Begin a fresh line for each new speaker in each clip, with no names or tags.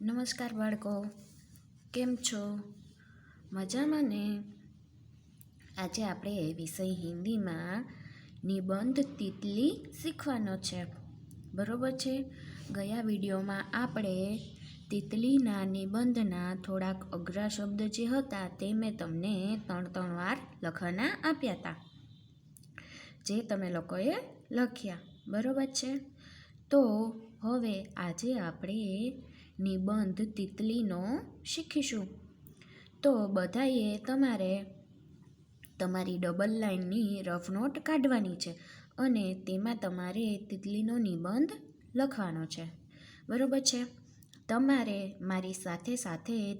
નમસ્કાર બાળકો, કેમ છો? મજામાં ને? આજે આપણે વિષય હિન્દીમાં નિબંધ તિતલી શીખવાનો છે. બરોબર છે? ગયા વિડીયોમાં આપણે તિતલીના નિબંધના થોડાક અઘરા શબ્દ જે હતા તે મેં તમને ત્રણ ત્રણ વાર લખવાના આપ્યા હતા. જે તમે લોકોએ લખ્યા. બરોબર છે? તો હવે આજે આપણે નિબંધ તિતલીનો શીખીશું. તો બધાએ તમારે તમારી ડબલ લાઇનની રફ નોટ કાઢવાની છે અને તેમાં તમારે તિતલીનો નિબંધ લખવાનો છે. બરોબર છે? તમારે મારી સાથે સાથે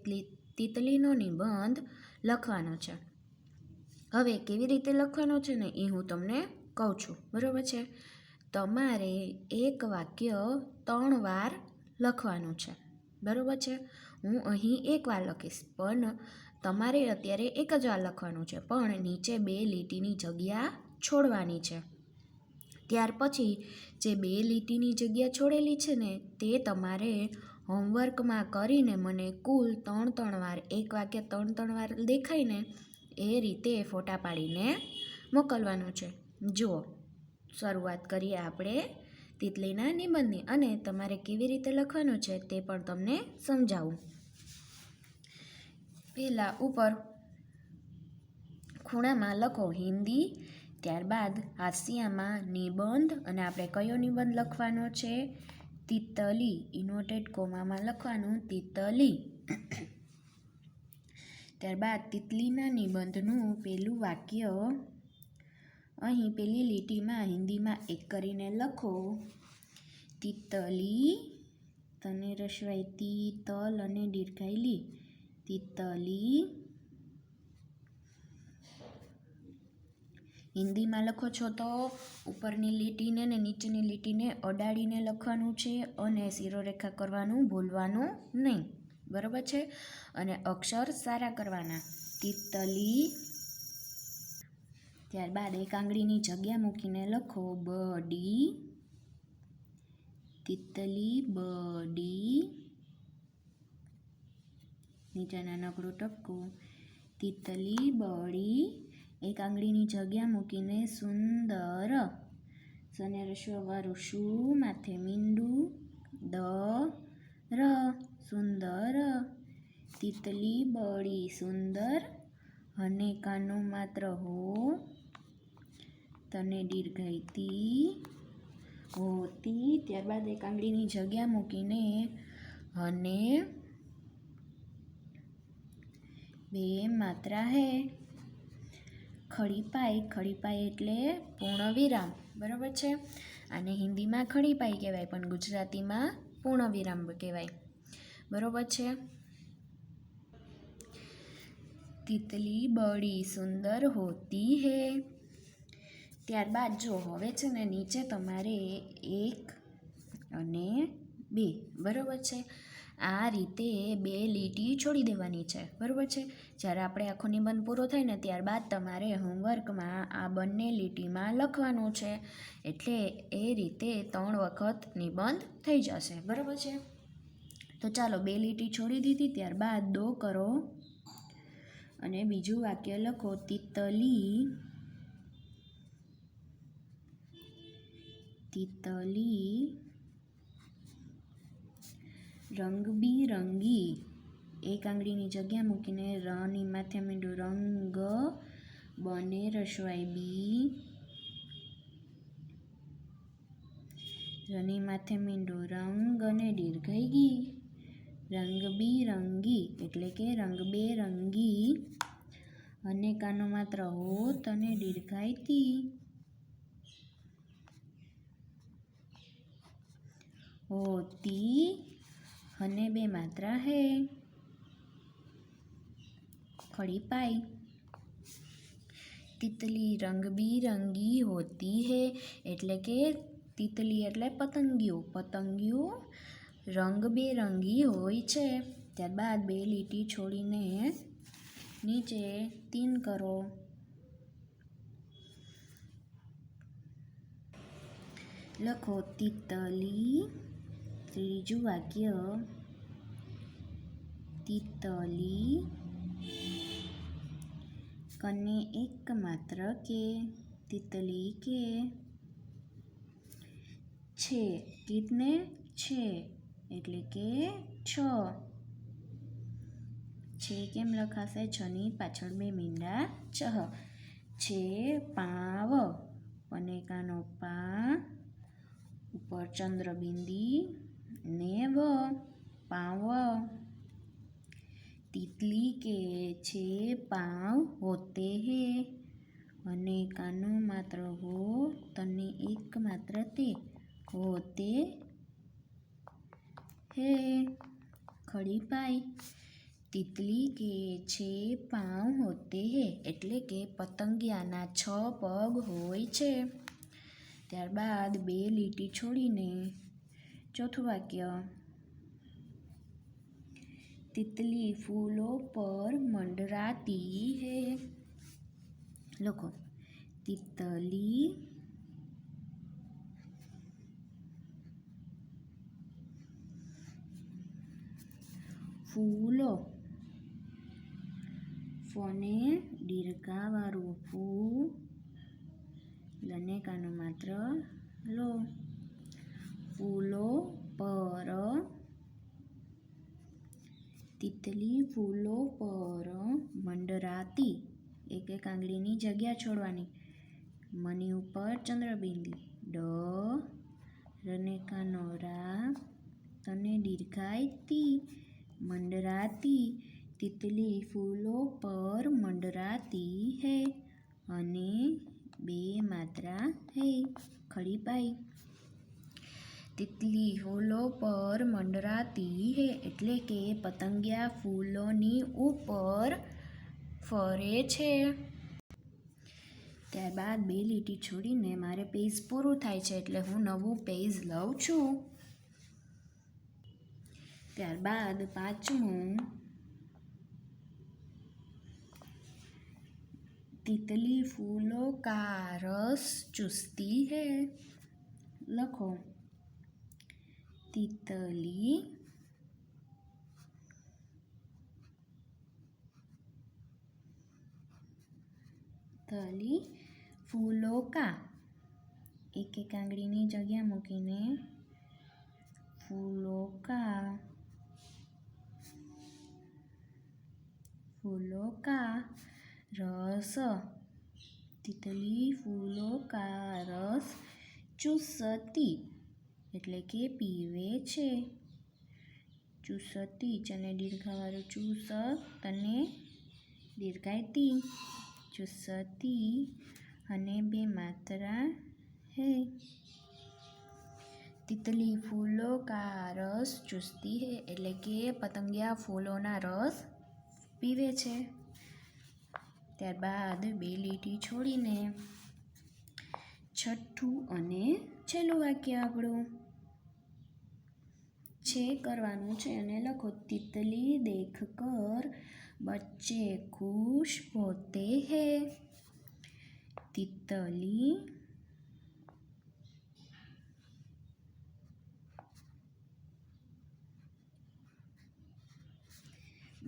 તિતલીનો નિબંધ લખવાનો છે. હવે કેવી રીતે લખવાનો છે ને એ હું તમને કહું છું. બરાબર છે? તમારે એક વાક્ય ત્રણ વાર લખવાનું છે. બરોબર છે? હું અહીં એક વાર લખીશ, પણ તમારે અત્યારે એક જ વાર લખવાનું છે. પણ નીચે બે લીટીની જગ્યા છોડવાની છે. ત્યાર પછી જે બે લીટીની જગ્યા છોડેલી છે ને, તે તમારે હોમવર્કમાં કરીને મને કુલ ત્રણ ત્રણ વાર, એક વાક્ય ત્રણ ત્રણ વાર દેખાય ને એ રીતે ફોટા પાડીને મોકલવાનું છે. જુઓ, શરૂઆત કરીએ આપણે. તિતલીના નિબંધની અને તમારે કેવી રીતે લખવાનું છે તે પણ તમને સમજાવું. પહેલાં ઉપર ખૂણામાં લખો હિન્દી, ત્યારબાદ હાસ્યામાં નિબંધ અને આપણે કયો નિબંધ લખવાનો છે? તિતલી ઇનોટેડ કોમામાં લખવાનું તિતલી ત્યારબાદ તિતલીના નિબંધનું પહેલું વાક્ય અહીં પેલી લીટીમાં, હિન્દીમાં એક કરીને લખો. તિતલી, તને રસવાઈ તી તલ અને દીર્ઘાયલી. તિતલી. હિન્દીમાં લખો છો તો ઉપરની લીટીને ને નીચેની લીટીને અડાડીને લખવાનું છે અને શિરોરેખા કરવાનું ભૂલવાનું નહીં. બરાબર છે? અને અક્ષર સારા કરવાના. તિતલી. ત્યારબાદ એક આંગળીની જગ્યા મૂકીને લખો બડી તિતલી બડી નીચે નાનકડું ટપકું તિતલી બળી એક આંગળીની જગ્યા મૂકીને સુંદર સને રસ્વવાળું શું, માથે મીંડું, દ, ર. સુંદર તિતલી બળી સુંદર અને કાનો માત્ર હો તને દીર્ઘાઈતી હોતી? ત્યારબાદ એક આંગળીની જગ્યા મૂકીને અને બે માત્રા હે. ખડીપાઈ ખડીપાઈ એટલે પૂર્ણ વિરામ બરાબર છે? આને હિન્દીમાં ખડીપાઈ કહેવાય, પણ ગુજરાતીમાં પૂર્ણ વિરામ કહેવાય, બરોબર છે? તિતલી બડી સુંદર હોતી હે. ત્યારબાદ જો હવે છે ને નીચે તમારે એક અને બે, બરોબર છે? આ રીતે બે લીટી છોડી દેવાની છે, બરોબર છે? જ્યારે આપણે આખો નિબંધ પૂરો થાય ને ત્યારબાદ તમારે હોમવર્કમાં આ બંને લીટીમાં લખવાનું છે. એટલે એ રીતે ત્રણ વખત નિબંધ થઈ જશે, બરોબર છે? તો ચાલો બે લીટી છોડી દીધી, ત્યારબાદ દો કરો અને બીજું વાક્ય લખો તિતલી તિતલી રંગબીરંગી એક આંગળીની જગ્યા મૂકીને રની માથે મીંડું રંગ બને રસવાય બી રની માથે મીંડું રંગ અને દીર્ઘઈ ગી રંગબીરંગી એટલે કે રંગબેરંગી અને કાનો માત્ર હોત અને દીર્ઘાઈતી હોતી અને બે માત્રા હે. ખડી પાઈ. તિતલી રંગબીરંગી હોતી હે, એટલે કે તિતલી એટલે પતંગીઓ પતંગીઓ રંગબેરંગી હોય છે. ત્યારબાદ બે લીટી છોડીને નીચે તીન કરો. લખો તિતલી ત્રીજું વાક્ય, તિતલી કને એક માત્ર કે, તિતલી કે? છે, કિતને છે, એટલે કે છ. છે કેમ લખાશે? છની પાછળ બે મીંડા છ. છે પાવ અને કાનો પા, ઉપર ચંદ્રબિંદી ને વ પાવ, તિતલી કે છે પાંવ હોતે હે. અને કાનો માત્ર હો, તને એક માત્ર તે હોતે હે. ખડી પાઈ, તિતલી કે છે પાંવ હોતે હે, એટલે કે પતંગિયાના છ પગ હોય છે. ત્યારબાદ બે લીટી છોડીને ચોથું વાક્ય. તિતલી ફૂલો પર મંડરાતી હે. લોકો તિતલી ફૂલો ફોને દીર્ઘાવાળું ફૂ લને કાનો માત્ર લો. ફૂલો પર. તિતલી ફૂલો પર. મંડરાતી, એક એક આંગળીની જગ્યા છોડવાની. મની ઉપર ચંદ્રબિંદી, ડ. રને કાનોરા તને દીર્ઘાય તી. મંડરાતી, તિતલી ફૂલો પર મંડરાતી હે અને બે માત્રા હે. ખડી પાઈ. તિતલી હોલો પર મંડરાતી હે એટલે કે પતંગિયા ફૂલોની ઉપર ફરે છે. ત્યારબાદ બે લીટી છોડીને મારે પેજ પૂરું થાય છે એટલે હું નવું પેજ લઉં છું. ત્યારબાદ પાંચમું, તિતલી ફૂલો કા રસ ચુસતી હે. લખો. તિતલી. તલી ફૂલો એક એક આંગળીની જગ્યા મૂકીને ફૂલોકા ફૂલોકા રસ. તિતલી ફૂલોકા રસ. ચૂસતી એટલે કે પીવે છે. ચૂસતી અને દીર્ઘાવાળું ચૂસ અને દીર્ઘાયતી. ચૂસતી અને બે માત્રા હે. તિતલી ફૂલો કા રસ ચૂસતી હે એટલે કે પતંગિયા ફૂલોના રસ પીવે છે. ત્યારબાદ બે લીટી છોડીને છઠ્ઠું અને છેલ્લું વાક્ય આપણું. છે કરવાનું છે અને લખો, તિતલી દેખ કર, બચ્ચે ખુશ હોતે હે. તિતલી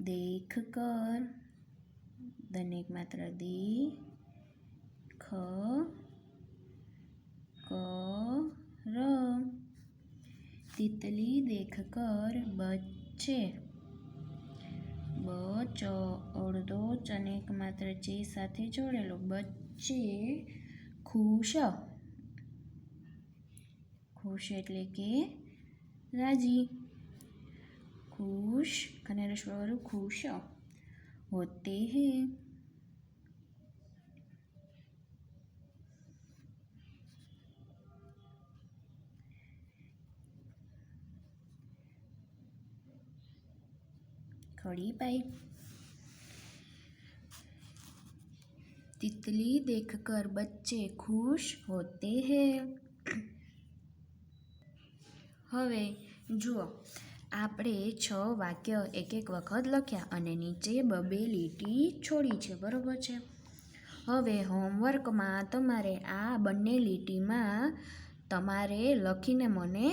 દેખ કર, દનેક માત્ર દી ખ ક ર તિતલી દેખકર બચે. બ, ચ, અડધો ચનેક માત્ર જે સાથે જોડેલો બચ્ચે ખુશ. ખુશ એટલે કે રાજી. ખુશ અને રસવાળું ખુશ હોતે હે. खड़ी पाई तितली देखकर बच्चे खुश होते हैं હવે જુઓ આપણે છ વાક્ય એક એક વખત લખ્યા અને નીચે બબે લીટી છોડી છે બરોબર છે હવે હોમવર્કમાં તમારે આ બંને લીટીમાં તમારે લખીને મને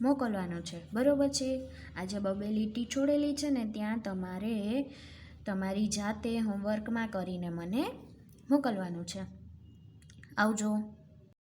મોકલવાનું છે. બરોબર છે? આ જે બબે લીટી છોડેલી છે ને ત્યાં તમારે તમારી જાતે હોમવર્કમાં કરીને મને મોકલવાનું છે. આવજો.